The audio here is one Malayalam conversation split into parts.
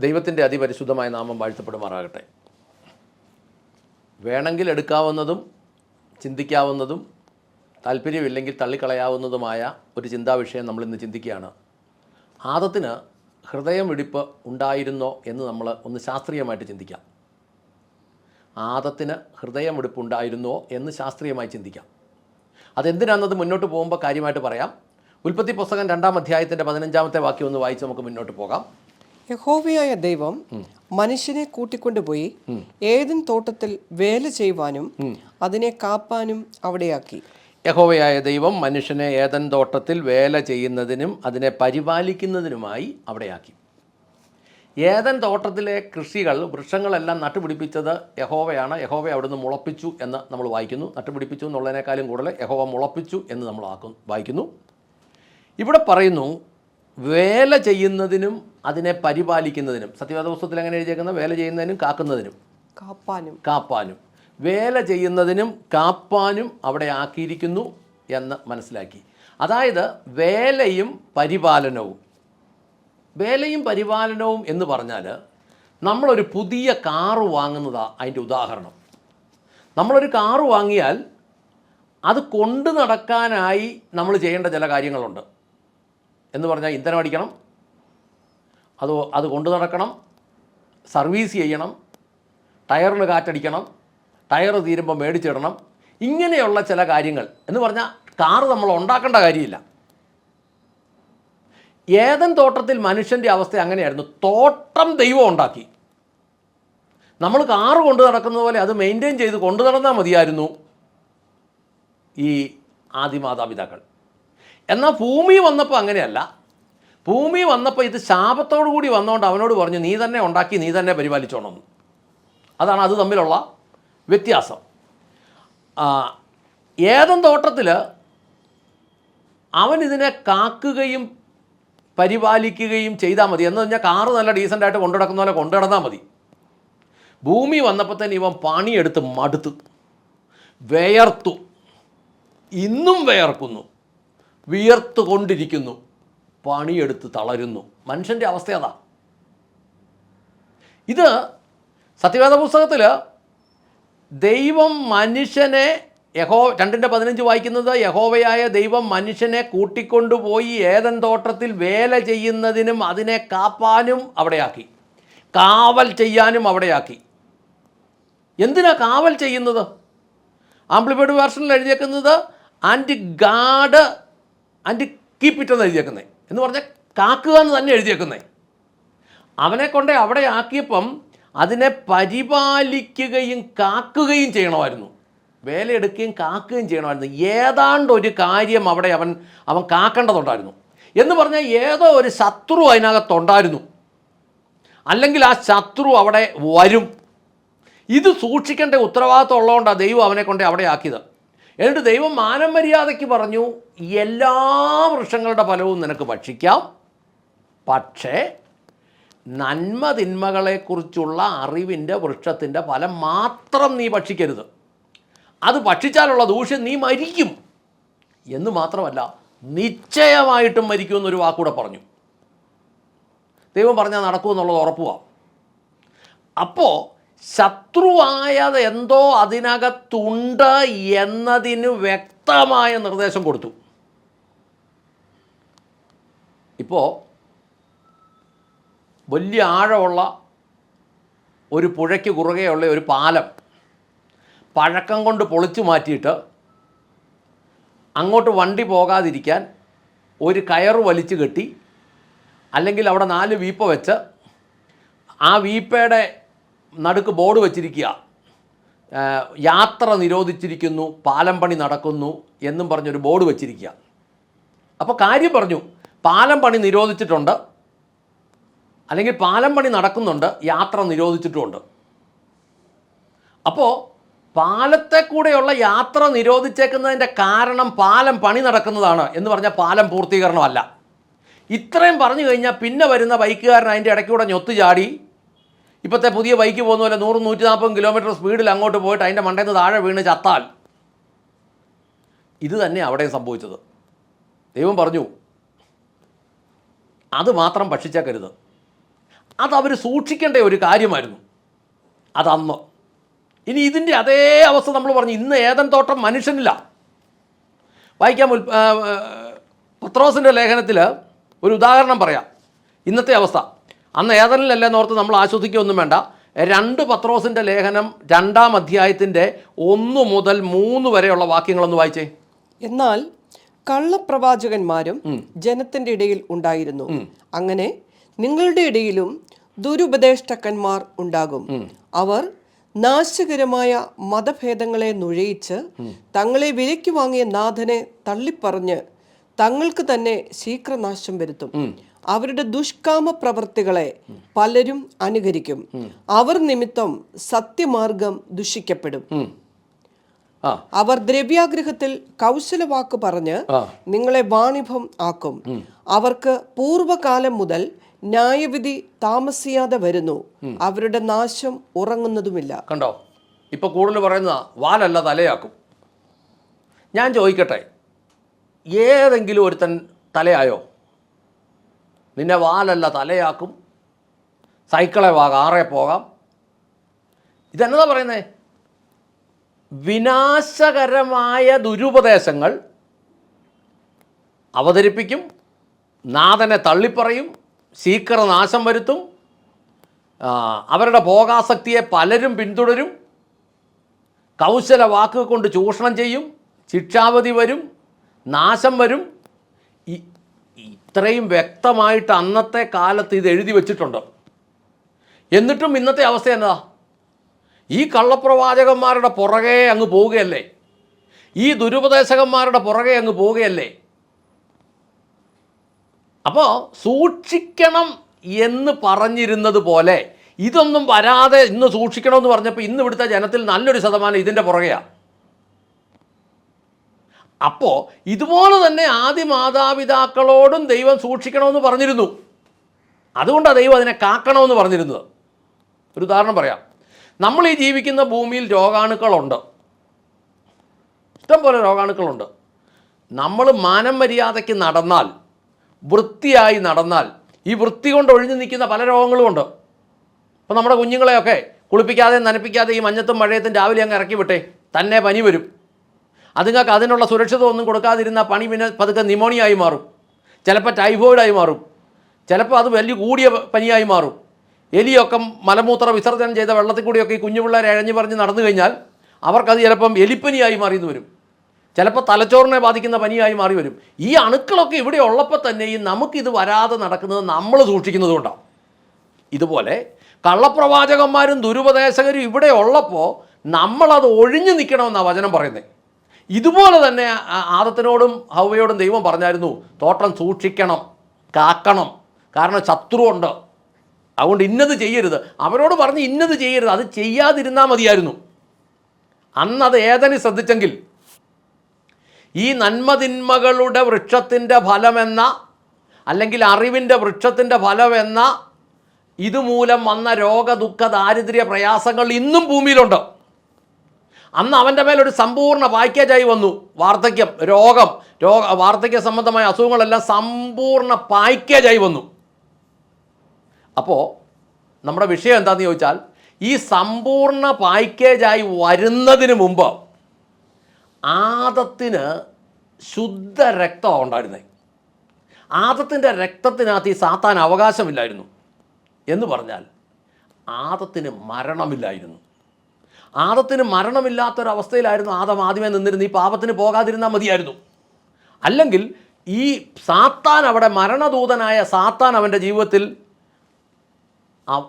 ദൈവത്തിന്റെ അതിപരിശുദ്ധമായ നാമം വാഴ്ത്തപ്പെടുമാറാകട്ടെ. വേണമെങ്കിൽ എടുക്കാവുന്നതും ചിന്തിക്കാവുന്നതും താല്പര്യമില്ലെങ്കിൽ തള്ളിക്കളയാവുന്നതുമായ ഒരു ചിന്താവിഷയം നമ്മൾ ഇന്ന് ചിന്തിക്കുകയാണ്. ആദത്തിന് ഹൃദയം വെടിപ്പ് ഉണ്ടായിരുന്നോ എന്ന് നമ്മൾ ഒന്ന് ശാസ്ത്രീയമായിട്ട് ചിന്തിക്കാം. ആദത്തിന് ഹൃദയം വെടിപ്പ് ഉണ്ടായിരുന്നോ എന്ന് ശാസ്ത്രീയമായി ചിന്തിക്കാം. അതെന്തിനാണെന്നത് മുന്നോട്ട് പോകുമ്പോൾ കാര്യമായിട്ട് പറയാം. ഉൽപ്പത്തി പുസ്തകം രണ്ടാം അധ്യായത്തിന്റെ പതിനഞ്ചാമത്തെ വാക്യം ഒന്ന് വായിച്ച് നമുക്ക് മുന്നോട്ട് പോകാം. യഹോവയായ ദൈവം മനുഷ്യനെ കൂട്ടിക്കൊണ്ടുപോയി ഏതും തോട്ടത്തിൽ വേല ചെയ്യുവാനും അതിനെ കാപ്പാനും അവിടെയാക്കി. യഹോവയായ ദൈവം മനുഷ്യനെ ഏതൻ തോട്ടത്തിൽ വേല ചെയ്യുന്നതിനും അതിനെ പരിപാലിക്കുന്നതിനുമായി അവിടെയാക്കി. ഏതൻ തോട്ടത്തിലെ കൃഷികൾ വൃക്ഷങ്ങളെല്ലാം നട്ടുപിടിപ്പിച്ചത് യഹോവയാണ്. യഹോവ അവിടുന്ന് മുളപ്പിച്ചു എന്ന് നമ്മൾ വായിക്കുന്നു. നട്ടുപിടിപ്പിച്ചു എന്നുള്ളതിനേക്കാളും കൂടുതൽ യഹോവ മുളപ്പിച്ചു എന്ന് നമ്മൾ വായിക്കുന്നു. ഇവിടെ പറയുന്നു വേല ചെയ്യുന്നതിനും അതിനെ പരിപാലിക്കുന്നതിനും സത്യവേദ പുസ്തകത്തിൽ എങ്ങനെ എഴുതിയേക്കുന്ന വേല ചെയ്യുന്നതിനും കാക്കുന്നതിനും. കാപ്പാനും. കാപ്പാനും. വേല ചെയ്യുന്നതിനും കാപ്പാനും അവിടെ ആക്കിയിരിക്കുന്നു എന്ന് മനസ്സിലാക്കി. അതായത് വേലയും പരിപാലനവും. വേലയും പരിപാലനവും എന്ന് പറഞ്ഞാൽ നമ്മളൊരു പുതിയ കാറ് വാങ്ങുന്നതാണ് അതിന്റെ ഉദാഹരണം. നമ്മളൊരു കാറ് വാങ്ങിയാൽ അത് കൊണ്ടു നടക്കാനായി നമ്മൾ ചെയ്യേണ്ട ചില കാര്യങ്ങളുണ്ട്. എന്ന് പറഞ്ഞാൽ ഇന്ധനം അടിക്കണം. അത് അത് കൊണ്ടു നടക്കണം. സർവീസ് ചെയ്യണം. ടയറിൽ കാറ്റടിക്കണം. ടയർ തീരുമ്പോൾ മേടിച്ചിടണം. ഇങ്ങനെയുള്ള ചില കാര്യങ്ങൾ എന്ന് പറഞ്ഞാൽ കാറ് നമ്മൾ ഉണ്ടാക്കേണ്ട കാര്യമില്ല. ഏതൻ തോട്ടത്തിൽ മനുഷ്യന്റെ അവസ്ഥ അങ്ങനെയായിരുന്നു. തോട്ടം ദൈവം ഉണ്ടാക്കി. നമ്മൾ കാറ് കൊണ്ടു നടക്കുന്നത് പോലെ അത് മെയിന്റെയിൻ ചെയ്ത് കൊണ്ടു നടന്നാൽ മതിയായിരുന്നു ഈ ആദിമാതാപിതാക്കൾ. എന്നാൽ ഭൂമി വന്നപ്പോൾ അങ്ങനെയല്ല. ഭൂമി വന്നപ്പോൾ ഇത് ശാപത്തോടു കൂടി വന്നുകൊണ്ട് അവനോട് പറഞ്ഞു നീ തന്നെ ഉണ്ടാക്കി നീ തന്നെ പരിപാലിച്ചോണം. അതാണ് അത് തമ്മിലുള്ള വ്യത്യാസം. ഏതും തോട്ടത്തിൽ അവൻ ഇതിനെ കാക്കുകയും പരിപാലിക്കുകയും ചെയ്താൽ മതി. എന്ന് പറഞ്ഞാൽ കാറ് നല്ല ഡീസന്റായിട്ട് കൊണ്ടു നടക്കുന്ന പോലെ കൊണ്ടു നടന്നാൽ മതി. ഭൂമി വന്നപ്പോൾ തന്നെ ഇവൻ പണിയെടുത്ത് മടുത്തു. വിയർത്തു. ഇന്നും വിയർക്കുന്നു. വിയർത്തു കൊണ്ടിരിക്കുന്നു പണിയെടുത്ത് തളരുന്നു. മനുഷ്യന്റെ അവസ്ഥ അതാ. ഇത് സത്യവേദ പുസ്തകത്തിൽ ദൈവം മനുഷ്യനെ യഹോ രണ്ടിന്റെ പതിനഞ്ച് വായിക്കുന്നത് യഹോവയായ ദൈവം മനുഷ്യനെ കൂട്ടിക്കൊണ്ടുപോയി ഏതൻ തോട്ടത്തിൽ വേല ചെയ്യുന്നതിനും അതിനെ കാപ്പാനും അവിടെയാക്കി. കാവൽ ചെയ്യാനും അവിടെയാക്കി. എന്തിനാ കാവൽ ചെയ്യുന്നത്? ആംപ്ലിഫൈഡ് വേർഷനിൽ എഴുതിയേക്കുന്നത് and guard and keep it എന്ന് എഴുതിയേക്കുന്നത് എന്ന് പറഞ്ഞാൽ കാക്കുക എന്ന് തന്നെ എഴുതിയേക്കുന്നത് അവനെ കൊണ്ട് അവിടെ ആക്കിയപ്പം അതിനെ പരിപാലിക്കുകയും കാക്കുകയും ചെയ്യണമായിരുന്നു. വേലയെടുക്കുകയും കാക്കുകയും ചെയ്യണമായിരുന്നു. ഏതാണ്ട് ഒരു കാര്യം അവിടെ അവൻ അവൻ കാക്കേണ്ടതുണ്ടായിരുന്നു. എന്ന് പറഞ്ഞാൽ ഏതോ ഒരു ശത്രു അതിനകത്തുണ്ടായിരുന്നു. അല്ലെങ്കിൽ ആ ശത്രു അവിടെ വരും. ഇത് സൂക്ഷിക്കേണ്ട ഉത്തരവാദിത്വം ഉള്ളതുകൊണ്ടാണ് ദൈവം അവനെ കൊണ്ട് അവിടെ ആക്കിയത്. എന്നിട്ട് ദൈവം മാനം മര്യാദയ്ക്ക് പറഞ്ഞു എല്ലാ വൃക്ഷങ്ങളുടെ ഫലവും നിനക്ക് ഭക്ഷിക്കാം. പക്ഷേ നന്മ തിന്മകളെക്കുറിച്ചുള്ള അറിവിന്റെ വൃക്ഷത്തിന്റെ ഫലം മാത്രം നീ ഭക്ഷിക്കരുത്. അത് ഭക്ഷിച്ചാലുള്ള ദൂഷ്യം നീ മരിക്കും. എന്ന് മാത്രമല്ല നിശ്ചയമായിട്ടും മരിക്കുമെന്നൊരു വാക്കൂടെ പറഞ്ഞു. ദൈവം പറഞ്ഞാൽ നടക്കുമെന്നുള്ളത് ഉറപ്പുവാണ് അപ്പോൾ ശത്രുവായത് എന്തോ അതിനകത്തുണ്ട് എന്നതിന് വ്യക്തമായ നിർദ്ദേശം കൊടുത്തു. ഇപ്പോൾ വലിയ ആഴമുള്ള ഒരു പുഴയ്ക്ക് കുറുകെയുള്ള ഒരു പാലം പഴക്കം കൊണ്ട് പൊളിച്ചു മാറ്റിയിട്ട് അങ്ങോട്ട് വണ്ടി പോകാതിരിക്കാൻ ഒരു കയറ് വലിച്ചു കെട്ടി അല്ലെങ്കിൽ അവിടെ നാല് വീപ്പ വെച്ച് ആ വീപ്പയുടെ നടുക്ക് ബോർഡ് വച്ചിരിക്കുക. യാത്ര നിരോധിച്ചിരിക്കുന്നു പാലം പണി നടക്കുന്നു എന്നും പറഞ്ഞൊരു ബോർഡ് വച്ചിരിക്കുക. അപ്പോൾ കാര്യം പറഞ്ഞു പാലം പണി നിരോധിച്ചിട്ടുണ്ട് അല്ലെങ്കിൽ പാലം പണി നടക്കുന്നുണ്ട് യാത്ര നിരോധിച്ചിട്ടുമുണ്ട്. അപ്പോൾ പാലത്തെ കൂടെയുള്ള യാത്ര നിരോധിച്ചേക്കുന്നതിന്റെ കാരണം പാലം പണി നടക്കുന്നതാണ് എന്ന് പറഞ്ഞാൽ പാലം പൂർത്തീകരണമല്ല. ഇത്രയും പറഞ്ഞു കഴിഞ്ഞാൽ പിന്നെ വരുന്ന ബൈക്കുകാരൻ അതിന്റെ ഇടയ്ക്കൂടെ ഞൊത്തു ചാടി ഇപ്പോഴത്തെ പുതിയ ബൈക്ക് പോകുന്ന പോലെ നൂറ് നൂറ്റി നാൽപ്പത് കിലോമീറ്റർ സ്പീഡിൽ അങ്ങോട്ട് പോയിട്ട് അതിന്റെ മണ്ടയിൽ നിന്ന് താഴെ വീണ് ചത്താൽ ഇത് തന്നെ അവിടെ സംഭവിച്ചത്. ദൈവം പറഞ്ഞു അത് മാത്രം ഭക്ഷിച്ചേക്കരുത്. അതവർ സൂക്ഷിക്കേണ്ട ഒരു കാര്യമായിരുന്നു. അതന്ന്. ഇനി ഇതിന്റെ അതേ അവസ്ഥ നമ്മൾ പറഞ്ഞു ഇന്ന് ഏതൻ തോട്ടം മനുഷ്യനില്ല. വായിക്കാം പത്രോസിന്റെ ലേഖനത്തിൽ ഒരു ഉദാഹരണം പറയാം. ഇന്നത്തെ അവസ്ഥ. അന്ന് ഏതനിലല്ലേ എന്നോർത്ത് നമ്മൾ ആശ്വസിക്കുകയൊന്നും വേണ്ട. രണ്ട് പത്രോസിന്റെ ലേഖനം രണ്ടാം അധ്യായത്തിന്റെ ഒന്ന് മുതൽ മൂന്ന് വരെയുള്ള വാക്യങ്ങളൊന്ന് വായിച്ചേ. എന്നാൽ കള്ളപ്രവാചകന്മാരും ജനത്തിന്റെ ഇടയിൽ ഉണ്ടായിരുന്നു. അങ്ങനെ നിങ്ങളുടെ ഇടയിലും ദുരുപദേഷ്ടക്കന്മാർ ഉണ്ടാകും. അവർ നാശകരമായ മതഭേദങ്ങളെ നുഴയിച്ച് തങ്ങളെ വിലയ്ക്ക് വാങ്ങിയ നാഥനെ തള്ളിപ്പറഞ്ഞ് തങ്ങൾക്ക് തന്നെ ശീക്രനാശം വരുത്തും. അവരുടെ ദുഷ്കാമ പ്രവർത്തികളെ പലരും അനുകരിക്കും. അവർ നിമിത്തം സത്യമാർഗം ദുഷിക്കപ്പെടും. അവർ ദ്രവ്യാഗ്രഹത്തിൽ കൗശലവാക്ക് പറഞ്ഞ് നിങ്ങളെ വാണിഭം ആക്കും. അവർക്ക് പൂർവകാലം മുതൽ ന്യായവിധി താമസിയാതെ വരുന്നു. അവരുടെ നാശം ഉറങ്ങുന്നതുമില്ല. കണ്ടോ? ഇപ്പൊ കൂടുതൽ പറയുന്ന വാലല്ല തലയാക്കും. ഞാൻ ചോദിക്കട്ടെ ഏതെങ്കിലും ഒരുത്തൻ തലയായോ? നിന്നെ വാലല്ല തലയാക്കും. സൈക്കിളെ വാ കാറേ പോകാം. ഇതെന്നതാ പറയുന്നത് വിനാശകരമായ ദുരുപദേശങ്ങൾ അവതരിപ്പിക്കും നാഥനെ തള്ളിപ്പറയും സീക്കർ നാശം വരുത്തും അവരുടെ ഭോഗാസക്തിയെ പലരും പിന്തുടരും കൗശല വാക്കുകൾ കൊണ്ട് ചൂഷണം ചെയ്യും ശിക്ഷാവധി വരും നാശം വരും ഇത്രയും വ്യക്തമായിട്ട് അന്നത്തെ കാലത്ത് ഇത് എഴുതി വെച്ചിട്ടുണ്ട്. എന്നിട്ടും ഇന്നത്തെ അവസ്ഥ എന്താ? ഈ കള്ളപ്രവാചകന്മാരുടെ പുറകെ അങ്ങ് പോവുകയല്ലേ? ഈ ദുരുപദേശകന്മാരുടെ പുറകെ അങ്ങ് പോവുകയല്ലേ? അപ്പോൾ സൂക്ഷിക്കണം എന്ന് പറഞ്ഞിരുന്നത് പോലെ ഇതൊന്നും വരാതെ ഇന്ന് സൂക്ഷിക്കണമെന്ന് പറഞ്ഞപ്പോൾ ഇന്ന് ഇവിടുത്തെ ജനത്തിൽ നല്ലൊരു ശതമാനം ഇതിന്റെ പുറകെയാണ് അപ്പോൾ ഇതുപോലെ തന്നെ ആദ്യ മാതാപിതാക്കളോടും ദൈവം സൂക്ഷിക്കണമെന്ന് പറഞ്ഞിരുന്നു. അതുകൊണ്ടാണ് ദൈവം അതിനെ കാക്കണമെന്ന് പറഞ്ഞിരുന്നത്. ഒരു ഉദാഹരണം പറയാം. നമ്മൾ ഈ ജീവിക്കുന്ന ഭൂമിയിൽ രോഗാണുക്കളുണ്ട്. ഇഷ്ടംപോലെ രോഗാണുക്കളുണ്ട്. നമ്മൾ മാനം മര്യാദയ്ക്ക് നടന്നാൽ വൃത്തിയായി നടന്നാൽ ഈ വൃത്തി കൊണ്ട് ഒഴിഞ്ഞു നിൽക്കുന്ന പല രോഗങ്ങളും ഉണ്ട് അപ്പോൾ നമ്മുടെ കുഞ്ഞുങ്ങളെയൊക്കെ കുളിപ്പിക്കാതെ നനപ്പിക്കാതെ ഈ മഞ്ഞത്തും മഴയത്തും രാവിലെ അങ്ങ് ഇറക്കി വിട്ടേ തന്നെ പനി വരും. അതുങ്ങൾക്ക് അതിനുള്ള സുരക്ഷിത ഒന്നും കൊടുക്കാതിരുന്ന പണി പിന്നെ പതുക്കെ നിമോണിയായി മാറും. ചിലപ്പോൾ ടൈഫോയിഡായി മാറും. ചിലപ്പോൾ അത് വലിയ കൂടിയ പനിയായി മാറും. എലിയൊക്കെ മലമൂത്ര വിസർജനം ചെയ്ത വെള്ളത്തിൽ കൂടിയൊക്കെ ഈ കുഞ്ഞു പിള്ളേരെ ഇഴഞ്ഞു പറഞ്ഞ് നടന്നു കഴിഞ്ഞാൽ അവർക്കത് ചിലപ്പം എലിപ്പനിയായി മാറിയെന്ന് വരും. ചിലപ്പോൾ തലച്ചോറിനെ ബാധിക്കുന്ന പനിയായി മാറി വരും. ഈ അണുക്കളൊക്കെ ഇവിടെ ഉള്ളപ്പോൾ തന്നെ തന്നെയും നമുക്കിത് വരാതെ നടക്കുന്നത് നമ്മൾ സൂക്ഷിക്കുന്നത് കൊണ്ടാണ് ഇതുപോലെ കള്ളപ്രവാചകന്മാരും ദുരുപദേശകരും ഇവിടെ ഉള്ളപ്പോൾ നമ്മളത് ഒഴിഞ്ഞു നിൽക്കണമെന്നാണ് വചനം പറയുന്നത് ഇതുപോലെ തന്നെ ആദത്തിനോടും ഹൗവയോടും ദൈവം പറഞ്ഞായിരുന്നു തോട്ടം സൂക്ഷിക്കണം കാക്കണം. കാരണം ശത്രുവുണ്ട്. അതുകൊണ്ട് ഇന്നത് ചെയ്യരുത്. അവരോട് പറഞ്ഞ് ഇന്നത് ചെയ്യരുത്. അത് ചെയ്യാതിരുന്നാൽ മതിയായിരുന്നു. അത് ഏതനി ശ്രദ്ധിച്ചെങ്കിൽ ഈ നന്മതിന്മകളുടെ വൃക്ഷത്തിന്റെ ഫലമെന്ന അല്ലെങ്കിൽ അറിവിന്റെ വൃക്ഷത്തിന്റെ ഫലമെന്ന ഇതുമൂലം വന്ന രോഗ ദുഃഖ ദാരിദ്ര്യ പ്രയാസങ്ങൾ ഇന്നും ഭൂമിയിലുണ്ട്. അന്ന് അവന്റെ മേലൊരു സമ്പൂർണ പാക്കേജായി വന്നു. വാർദ്ധക്യം രോഗം രോഗ വാർദ്ധക്യ സംബന്ധമായ അസുഖങ്ങളെല്ലാം സമ്പൂർണ പാക്കേജായി വന്നു. അപ്പോൾ നമ്മുടെ വിഷയം എന്താണെന്ന് ചോദിച്ചാൽ ഈ സമ്പൂർണ പാക്കേജായി വരുന്നതിന് മുമ്പ് ആദത്തിന് ശുദ്ധ രക്തമാണ് ഉണ്ടായിരുന്നത് ആദത്തിന്റെ രക്തത്തിനകത്ത് ഈ സാത്താൻ അവകാശമില്ലായിരുന്നു. എന്ന് പറഞ്ഞാൽ ആദത്തിന് മരണമില്ലായിരുന്നു. ആദത്തിന് മരണമില്ലാത്തൊരവസ്ഥയിലായിരുന്നു ആദം ആദ്യമേ നിന്നിരുന്നു ഈ പാപത്തിന് പോകാതിരുന്നാൽ മതിയായിരുന്നു. അല്ലെങ്കിൽ ഈ സാത്താൻ അവിടെ മരണദൂതനായ സാത്താൻ അവന്റെ ജീവിതത്തിൽ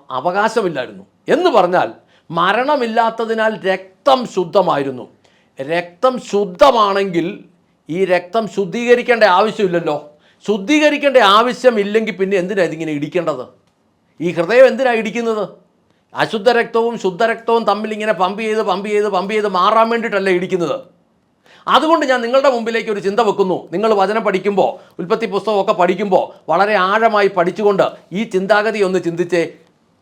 അവകാശമില്ലായിരുന്നു. എന്ന് പറഞ്ഞാൽ മരണമില്ലാത്തതിനാൽ രക്തം ശുദ്ധമായിരുന്നു. രക്തം ശുദ്ധമാണെങ്കിൽ ഈ രക്തം ശുദ്ധീകരിക്കേണ്ട ആവശ്യമില്ലല്ലോ. ശുദ്ധീകരിക്കേണ്ട ആവശ്യമില്ലെങ്കിൽ പിന്നെ എന്തിനാണ് ഇതിങ്ങനെ ഇടിക്കേണ്ടത്? ഈ ഹൃദയം എന്തിനാണ് ഇടിക്കുന്നത്? അശുദ്ധ രക്തവും ശുദ്ധരക്തവും തമ്മിൽ ഇങ്ങനെ പമ്പ് ചെയ്ത് പമ്പ് ചെയ്ത് പമ്പ് ചെയ്ത് മാറാൻ വേണ്ടിയിട്ടല്ലേ ഇടിക്കുന്നത് അതുകൊണ്ട് ഞാൻ നിങ്ങളുടെ മുമ്പിലേക്ക് ഒരു ചിന്ത വെക്കുന്നു. നിങ്ങൾ വചനം പഠിക്കുമ്പോൾ ഉൽപ്പത്തി പുസ്തകമൊക്കെ പഠിക്കുമ്പോൾ വളരെ ആഴമായി പഠിച്ചുകൊണ്ട് ഈ ചിന്താഗതി ഒന്ന് ചിന്തിച്ച്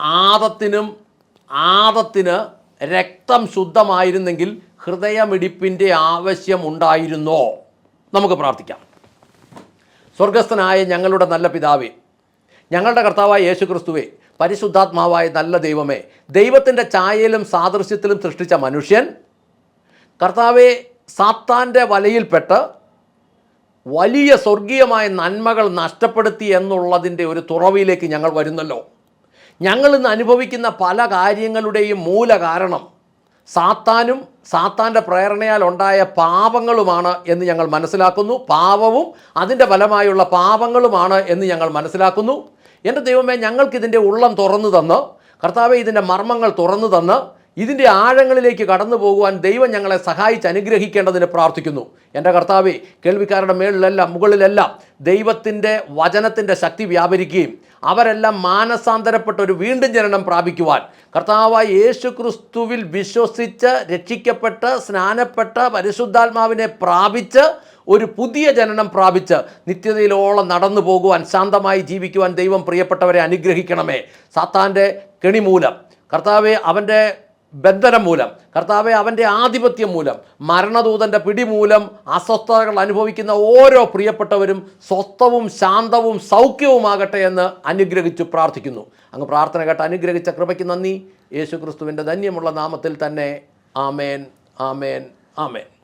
ആദത്തിനും ആദത്തിന് രക്തം ശുദ്ധമായിരുന്നെങ്കിൽ ഹൃദയമിടിപ്പിന്റെ ആവശ്യം ഉണ്ടായിരുന്നോ? നമുക്ക് പ്രാർത്ഥിക്കാം. സ്വർഗസ്ഥനായ ഞങ്ങളുടെ നല്ല പിതാവേ ഞങ്ങളുടെ കർത്താവായ യേശു ക്രിസ്തുവേ പരിശുദ്ധാത്മാവായ നല്ല ദൈവമേ ദൈവത്തിന്റെ ചായയിലും സാദൃശ്യത്തിലും സൃഷ്ടിച്ച മനുഷ്യൻ കർത്താവെ സാത്താന്റെ വലയിൽപ്പെട്ട് വലിയ സ്വർഗീയമായ നന്മകൾ നഷ്ടപ്പെടുത്തി എന്നുള്ളതിന്റെ ഒരു തുറവിയിലേക്ക് ഞങ്ങൾ വരുന്നല്ലോ. ഞങ്ങൾ ഇന്ന് അനുഭവിക്കുന്ന പല കാര്യങ്ങളുടെയും മൂല കാരണം സാത്താനും സാത്താന്റെ പ്രേരണയാൽ ഉണ്ടായ പാപങ്ങളുമാണ് എന്ന് ഞങ്ങൾ മനസ്സിലാക്കുന്നു. പാപവും അതിന്റെ ഫലമായുള്ള പാപങ്ങളുമാണ് എന്ന് ഞങ്ങൾ മനസ്സിലാക്കുന്നു. എന്റെ ദൈവമേ ഞങ്ങൾക്ക് ഞങ്ങൾക്കിതിന്റെ ഉള്ളം തുറന്നു തന്ന് കർത്താവെ ഇതിന്റെ മർമ്മങ്ങൾ തുറന്നു തന്ന് ഇതിന്റെ ആഴങ്ങളിലേക്ക് കടന്നു പോകുവാൻ ദൈവം ഞങ്ങളെ സഹായിച്ച് അനുഗ്രഹിക്കേണ്ടതിന് പ്രാർത്ഥിക്കുന്നു. എന്റെ കർത്താവെ കേൾവിക്കാരുടെ മേളിലെല്ലാം മുകളിലെല്ലാം ദൈവത്തിന്റെ വചനത്തിന്റെ ശക്തി വ്യാപരിക്കുകയും അവരെല്ലാം മാനസാന്തരപ്പെട്ട ഒരു വീണ്ടും ജനനം പ്രാപിക്കുവാൻ കർത്താവായ യേശു ക്രിസ്തുവിൽ വിശ്വസിച്ച് രക്ഷിക്കപ്പെട്ട് സ്നാനപ്പെട്ട് പരിശുദ്ധാത്മാവിനെ പ്രാപിച്ച് ഒരു പുതിയ ജനനം പ്രാപിച്ച് നിത്യതയിലോളം നടന്നു പോകുവാൻ ശാന്തമായി ജീവിക്കുവാൻ ദൈവം പ്രിയപ്പെട്ടവരെ അനുഗ്രഹിക്കണമേ. സാത്താന്റെ കെണി മൂലം കർത്താവെ അവന്റെ ബന്ധനം മൂലം കർത്താവെ അവന്റെ ആധിപത്യം മൂലം മരണദൂതന്റെ പിടിമൂലം അസ്വസ്ഥതകൾ അനുഭവിക്കുന്ന ഓരോ പ്രിയപ്പെട്ടവരും സ്വസ്ഥവും ശാന്തവും സൗഖ്യവുമാകട്ടെ എന്ന് അനുഗ്രഹിച്ചു പ്രാർത്ഥിക്കുന്നു. അങ്ങ് പ്രാർത്ഥന കേട്ട് അനുഗ്രഹിച്ച കൃപയ്ക്ക് നന്ദി. യേശു ക്രിസ്തുവിന്റെ ധന്യമുള്ള നാമത്തിൽ തന്നെ ആമേൻ ആമേൻ ആമേൻ.